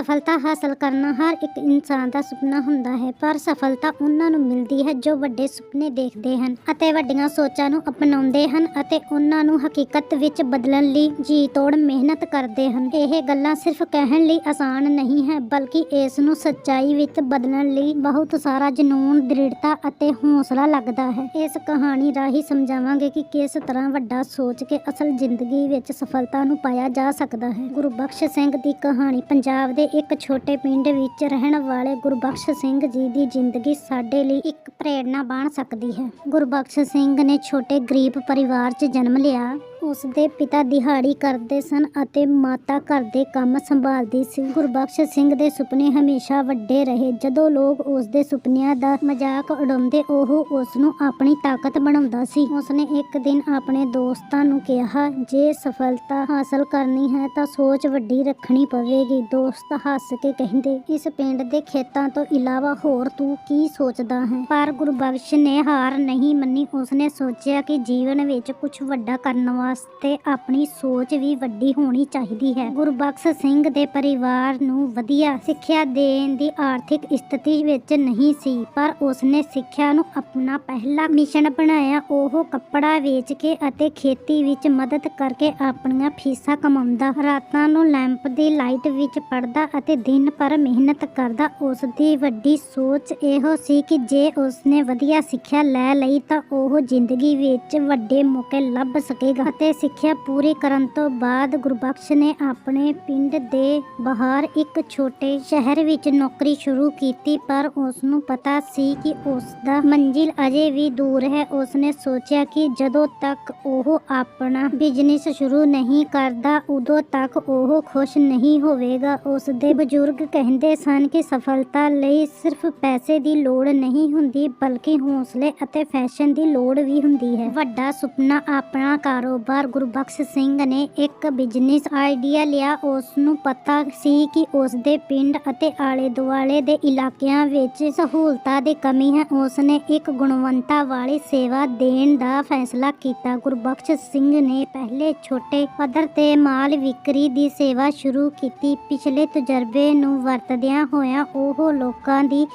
ਸਫਲਤਾ ਹਾਸਲ ਕਰਨਾ ਹਰ ਇੱਕ ਇਨਸਾਨ ਦਾ ਸੁਪਨਾ ਹੁੰਦਾ ਹੈ, ਪਰ ਸਫਲਤਾ ਉਹਨਾਂ ਨੂੰ ਮਿਲਦੀ ਹੈ ਜੋ ਵੱਡੇ ਸੁਪਨੇ ਦੇਖਦੇ ਹਨ ਅਤੇ ਵੱਡੀਆਂ ਸੋਚਾਂ ਨੂੰ ਅਪਣਾਉਂਦੇ ਹਨ ਅਤੇ ਉਹਨਾਂ ਨੂੰ ਹਕੀਕਤ ਵਿੱਚ ਬਦਲਣ ਲਈ ਜੀ ਤੋੜ ਮਿਹਨਤ ਕਰਦੇ ਹਨ। ਇਹ ਗੱਲਾਂ ਸਿਰਫ ਕਹਿਣ ਲਈ ਆਸਾਨ ਨਹੀਂ ਹੈ, ਬਲਕਿ ਇਸ ਨੂੰ ਸੱਚਾਈ ਵਿੱਚ ਬਦਲਣ ਲਈ ਬਹੁਤ ਸਾਰਾ ਜਨੂਨ, ਦ੍ਰਿੜਤਾ ਅਤੇ ਹੌਸਲਾ ਲੱਗਦਾ ਹੈ। ਇਸ ਕਹਾਣੀ ਰਾਹੀਂ ਸਮਝਾਵਾਂਗੇ ਕਿ ਕਿਸ ਤਰ੍ਹਾਂ ਵੱਡਾ ਸੋਚ ਕੇ ਅਸਲ ਜ਼ਿੰਦਗੀ ਵਿੱਚ ਸਫਲਤਾ ਨੂੰ ਪਾਇਆ ਜਾ ਸਕਦਾ ਹੈ। ਗੁਰਬਖਸ਼ ਸਿੰਘ ਦੀ ਕਹਾਣੀ ਪੰਜਾਬ ਦੇ ਇੱਕ ਛੋਟੇ ਪਿੰਡ ਵਿੱਚ ਰਹਿਣ ਵਾਲੇ ਗੁਰਬਖਸ਼ ਸਿੰਘ ਜੀ ਦੀ ਜ਼ਿੰਦਗੀ ਸਾਡੇ ਲਈ ਇੱਕ ਪ੍ਰੇਰਣਾ ਬਣ ਸਕਦੀ ਹੈ। ਗੁਰਬਖਸ਼ ਸਿੰਘ ਨੇ ਛੋਟੇ ਗਰੀਬ ਪਰਿਵਾਰ 'ਚ ਜਨਮ ਲਿਆ। ਉਸ ਦੇ ਪਿਤਾ ਦਿਹਾੜੀ ਕਰਦੇ ਸਨ ਅਤੇ ਮਾਤਾ ਘਰ ਦੇ ਕੰਮ ਸੰਭਾਲਦੀ ਸੀ। ਗੁਰਬਖਸ਼ ਸਿੰਘ ਦੇ ਸੁਪਨੇ ਹਮੇਸ਼ਾ ਵੱਡੇ ਰਹੇ। ਜਦੋਂ ਲੋਕ ਉਸ ਦੇ ਸੁਪਨਿਆਂ ਦਾ ਮਜ਼ਾਕ ਉਡਾਉਂਦੇ, ਉਹ ਉਸ ਨੂੰ ਆਪਣੀ ਤਾਕਤ ਬਣਾਉਂਦਾ ਸੀ। ਉਸਨੇ ਇੱਕ ਦਿਨ ਆਪਣੇ ਦੋਸਤਾਂ ਨੂੰ ਕਿਹਾ, ਜੇ ਸਫਲਤਾ ਹਾਸਲ ਕਰਨੀ ਹੈ, ਤਾਂ ਸੋਚ ਵੱਡੀ ਰੱਖਣੀ ਪਵੇਗੀ। ਦੋਸਤ ਹੱਸ ਕੇ ਕਹਿੰਦੇ, ਇਸ ਪਿੰਡ ਦੇ ਖੇਤਾਂ ਤੋਂ ਇਲਾਵਾ ਹੋਰ ਤੂੰ ਕੀ ਸੋਚਦਾ ਹੈ ਪਰ ਗੁਰਬਖਸ਼ ਨੇ ਹਾਰ ਨਹੀਂ ਮੰਨੀ। ਉਸਨੇ ਸੋਚਿਆ ਕਿ ਜੀਵਨ ਵਿੱਚ ਕੁਝ ਵੱਡਾ ਕਰਨ ਵਾਲਾ ਵਾਸਤੇ ਆਪਣੀ ਸੋਚ ਵੀ ਵੱਡੀ ਹੋਣੀ ਚਾਹੀਦੀ ਹੈ। ਗੁਰਬਖਸ਼ ਸਿੰਘ ਦੇ ਪਰਿਵਾਰ ਨੂੰ ਵਧੀਆ ਸਿੱਖਿਆ ਦੇਣ ਦੀ ਆਰਥਿਕ ਸਥਿਤੀ ਵਿੱਚ ਨਹੀਂ ਸੀ, ਪਰ ਉਸਨੇ ਸਿੱਖਿਆ ਨੂੰ ਆਪਣਾ ਪਹਿਲਾ ਮਿਸ਼ਨ ਬਣਾਇਆ। ਉਹ ਕੱਪੜਾ ਵੇਚ ਕੇ ਅਤੇ ਖੇਤੀ ਵਿੱਚ ਮਦਦ ਕਰਕੇ ਆਪਣੀਆਂ ਫੀਸਾਂ ਕਮਾਉਂਦਾ। ਰਾਤਾਂ ਨੂੰ ਲੈਂਪ ਦੀ ਲਾਈਟ ਵਿੱਚ ਪੜਦਾ ਅਤੇ ਦਿਨ ਭਰ ਮਿਹਨਤ ਕਰਦਾ। ਉਸ ਦੀ ਵੱਡੀ ਸੋਚ ਇਹੋ ਸੀ ਕਿ ਜੇ ਉਸਨੇ ਵਧੀਆ ਸਿੱਖਿਆ ਲੈ ਲਈ ਤਾਂ ਉਹ ਜ਼ਿੰਦਗੀ ਵਿੱਚ ਵੱਡੇ ਮੌਕੇ ਲੱਭ ਸਕੇਗਾ। ਅਤੇ ਸਿੱਖਿਆ ਪੂਰੀ ਕਰਨ ਤੋਂ ਬਾਅਦ ਗੁਰਬਖਸ਼ ਨੇ ਆਪਣੇ ਪਿੰਡ ਦੇ ਬਾਹਰ ਇੱਕ ਛੋਟੇ ਸ਼ਹਿਰ ਵਿੱਚ ਨੌਕਰੀ ਸ਼ੁਰੂ ਕੀਤੀ, ਪਰ ਉਸ ਨੂੰ ਪਤਾ ਸੀ ਕਿ ਉਸ ਦਾ ਮੰਜ਼ਿਲ ਅਜੇ ਵੀ ਦੂਰ ਹੈ। ਉਸਨੇ ਸੋਚਿਆ ਕਿ ਜਦੋਂ ਤੱਕ ਉਹ ਆਪਣਾ ਬਿਜ਼ਨਸ ਸ਼ੁਰੂ ਨਹੀਂ ਕਰਦਾ, ਉਦੋਂ ਤੱਕ ਉਹ ਖੁਸ਼ ਨਹੀਂ ਹੋਵੇਗਾ। ਉਸ ਦੇ ਬਜ਼ੁਰਗ ਕਹਿੰਦੇ ਸਨ ਕਿ ਸਫਲਤਾ ਲਈ ਸਿਰਫ ਪੈਸੇ ਦੀ ਲੋੜ ਨਹੀਂ ਹੁੰਦੀ, ਬਲਕਿ ਹੌਸਲੇ ਅਤੇ ਫੈਸ਼ਨ ਦੀ ਲੋੜ ਵੀ ਹੁੰਦੀ ਹੈ। ਵੱਡਾ ਸੁਪਨਾ ਆਪਣਾ ਕਾਰੋਬਾਰ ਗੁਰਬਖਸ਼ ਸਿੰਘ ਨੇ ਇੱਕ ਬਿਜ਼ਨਸ ਆਈਡੀਆ ਲਿਆ। ਉਸ ਨੂੰ ਪਤਾ ਸੀ ਕਿ ਉਸ ਦੇ ਪਿੰਡ ਅਤੇ ਆਲੇ ਦੁਆਲੇ ਦੇ ਇਲਾਕਿਆਂ ਵਿੱਚ ਸਹੂਲਤਾਂ ਦੀ ਕਮੀ ਹੈ। ਉਸ ਨੇ ਇੱਕ ਗੁਣਵੰਤਾ ਵਾਲੀ ਸੇਵਾ ਦੇਣ ਦਾ ਫੈਸਲਾ ਕੀਤਾ। ਗੁਰਬਖਸ਼ ਸਿੰਘ ਨੇ ਪਹਿਲੇ ਛੋਟੇ ਪੱਧਰ ਤੇ ਮਾਲ ਵਿਕਰੀ ਦੀ ਸੇਵਾ ਸ਼ੁਰੂ ਕੀਤੀ। ਪਿਛਲੇ ਤਜਰਬੇ ਨੂੰ ਵਰਤਦਿਆਂ ਹੋਇਆਂ ਉਹ ਲੋਕਾਂ ਦੀ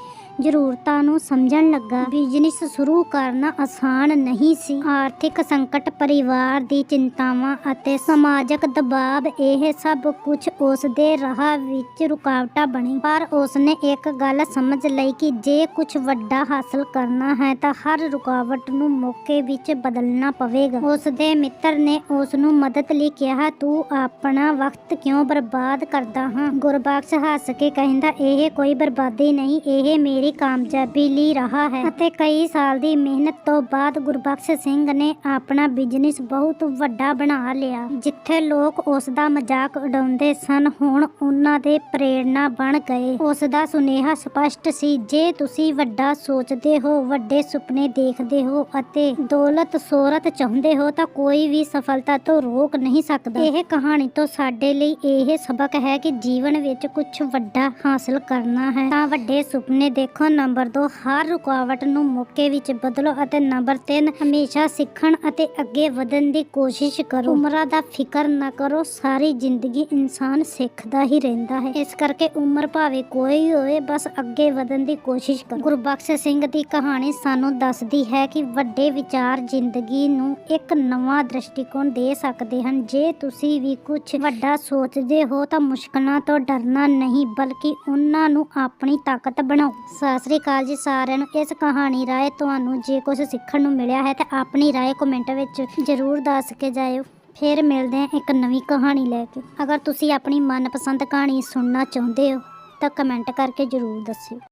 ਜ਼ਰੂਰਤਾਂ ਨੂੰ ਸਮਝਣ ਲੱਗਾ। ਬਿਜ਼ਨਸ ਸ਼ੁਰੂ ਕਰਨਾ ਆਸਾਨ ਨਹੀਂ ਸੀ। ਆਰਥਿਕ ਸੰਕਟ, ਪਰਿਵਾਰ ਦੀ ਚਿੰਤਾਵਾਂ ਅਤੇ ਸਮਾਜਿਕ ਦਬਾਅ, ਇਹ ਸਭ ਕੁਝ ਉਸ ਦੇ ਰਾਹ ਵਿੱਚ ਰੁਕਾਵਟਾਂ ਬਣੀ। ਪਰ ਉਸਨੇ ਇੱਕ ਗੱਲ ਸਮਝ ਲਈ ਕਿ ਜੇ ਕੁਝ ਵੱਡਾ ਹਾਸਲ ਕਰਨਾ ਹੈ ਤਾਂ ਹਰ ਰੁਕਾਵਟ ਨੂੰ ਮੌਕੇ ਵਿੱਚ ਬਦਲਣਾ ਪਵੇਗਾ। ਉਸ ਦੇ ਮਿੱਤਰ ਨੇ ਉਸ ਨੂੰ ਮਦਦ ਲਈ ਕਿਹਾ, ਤੂੰ ਆਪਣਾ ਵਕਤ ਕਿਉਂ ਬਰਬਾਦ ਕਰਦਾ ਹਾਂ? ਗੁਰਬਖਸ਼ ਹੱਸ ਕੇ ਕਹਿੰਦਾ, ਇਹ ਕੋਈ ਬਰਬਾਦੀ ਨਹੀਂ, ਇਹ ਮੇਰੀ ਕਾਮਯਾਬੀ ਲਈ ਰਹਾ ਹੈ ਅਤੇ ਕਈ ਸਾਲ ਦੀ ਮਿਹਨਤ ਤੋਂ ਬਾਅਦ ਗੁਰਬਖਸ਼ ਸਿੰਘ ਨੇ ਆਪਣਾ ਬਿਜ਼ਨਸ ਬਹੁਤ ਵੱਡਾ ਬਣਾ ਲਿਆ, ਜਿੱਥੇ ਲੋਕ ਉਸ ਦਾ ਮਜ਼ਾਕ ਉਡਾਉਂਦੇ ਸਨ, ਹੁਣ ਉਹਨਾਂ ਦੇ ਪ੍ਰੇਰਣਾ ਬਣ ਗਏ। ਉਸ ਦਾ ਸੁਨੇਹਾ ਸਪਸ਼ਟ ਸੀ, ਜੇ ਤੁਸੀਂ ਵੱਡਾ ਸੋਚਦੇ ਹੋ, ਵੱਡੇ ਸੁਪਨੇ ਦੇਖਦੇ ਹੋ ਅਤੇ ਦੌਲਤ ਸ਼ੋਹਰਤ ਚਾਹੁੰਦੇ ਹੋ, ਤਾਂ ਕੋਈ ਵੀ ਸਫਲਤਾ ਤੋਂ ਰੋਕ ਨਹੀਂ ਸਕਦਾ। ਇਹ ਕਹਾਣੀ ਤੋਂ ਸਾਡੇ ਲਈ ਇਹ ਸਬਕ ਹੈ ਕਿ ਜੀਵਨ ਵਿੱਚ ਕੁਝ ਵੱਡਾ ਹਾਸਲ ਕਰਨਾ ਹੈ, ਤਾਂ ਵੱਡੇ ਸੁਪਨੇ ਦੇਖੋ। ਸਿੱਖੋ। ਨੰਬਰ 2 ਹਰ ਰੁਕਾਵਟ ਨੂੰ ਮੌਕੇ ਵਿੱਚ ਬਦਲੋ ਅਤੇ ਨੰਬਰ 3 ਹਮੇਸ਼ਾ ਸਿੱਖਣ ਅਤੇ ਅੱਗੇ ਵਧਣ ਦੀ ਕੋਸ਼ਿਸ਼ ਕਰੋ। ਉਮਰਾਂ ਦਾ ਫਿਕਰ ਨਾ ਕਰੋ, ਸਾਰੀ ਜ਼ਿੰਦਗੀ ਇਨਸਾਨ ਸਿੱਖਦਾ ਹੀ ਰਹਿੰਦਾ ਹੈ। ਇਸ ਕਰਕੇ ਉਮਰ ਭਾਵੇਂ ਕੋਈ ਹੋਵੇ ਬਸ ਅੱਗੇ ਵਧਣ ਦੀ ਕੋਸ਼ਿਸ਼ ਕਰੋ। ਗੁਰਬਖਸ਼ ਸਿੰਘ ਦੀ ਕਹਾਣੀ ਸਾਨੂੰ ਦੱਸਦੀ ਹੈ ਕਿ ਵੱਡੇ ਵਿਚਾਰ ਜ਼ਿੰਦਗੀ ਨੂੰ ਇੱਕ ਨਵਾਂ ਦ੍ਰਿਸ਼ਟੀਕੋਣ ਦੇ ਸਕਦੇ ਹਨ। ਜੇ ਤੁਸੀਂ ਵੀ ਕੁਝ ਵੱਡਾ ਸੋਚਦੇ ਹੋ ਤਾਂ ਮੁਸ਼ਕਲਾਂ ਤੋਂ ਡਰਨਾ ਨਹੀਂ, ਬਲਕਿ ਉਹਨਾਂ ਨੂੰ ਆਪਣੀ ਤਾਕਤ ਬਣਾਓ। ਸਤਿ ਸ੍ਰੀ ਅਕਾਲ ਜੀ ਸਾਰਿਆਂ ਨੂੰ। ਇਸ ਕਹਾਣੀ ਰਾਏ ਤੁਹਾਨੂੰ ਜੇ ਕੁਝ ਸਿੱਖਣ ਨੂੰ ਮਿਲਿਆ ਹੈ ਤਾਂ ਆਪਣੀ ਰਾਏ ਕਮੈਂਟ ਵਿੱਚ ਜ਼ਰੂਰ ਦੱਸ ਕੇ ਜਾਇਓ। ਫਿਰ ਮਿਲਦੇ ਹਾਂ ਇੱਕ ਨਵੀਂ ਕਹਾਣੀ ਲੈ ਕੇ। ਅਗਰ ਤੁਸੀਂ ਆਪਣੀ ਮਨਪਸੰਦ ਕਹਾਣੀ ਸੁਣਨਾ ਚਾਹੁੰਦੇ ਹੋ ਤਾਂ ਕਮੈਂਟ ਕਰਕੇ ਜ਼ਰੂਰ ਦੱਸਿਓ।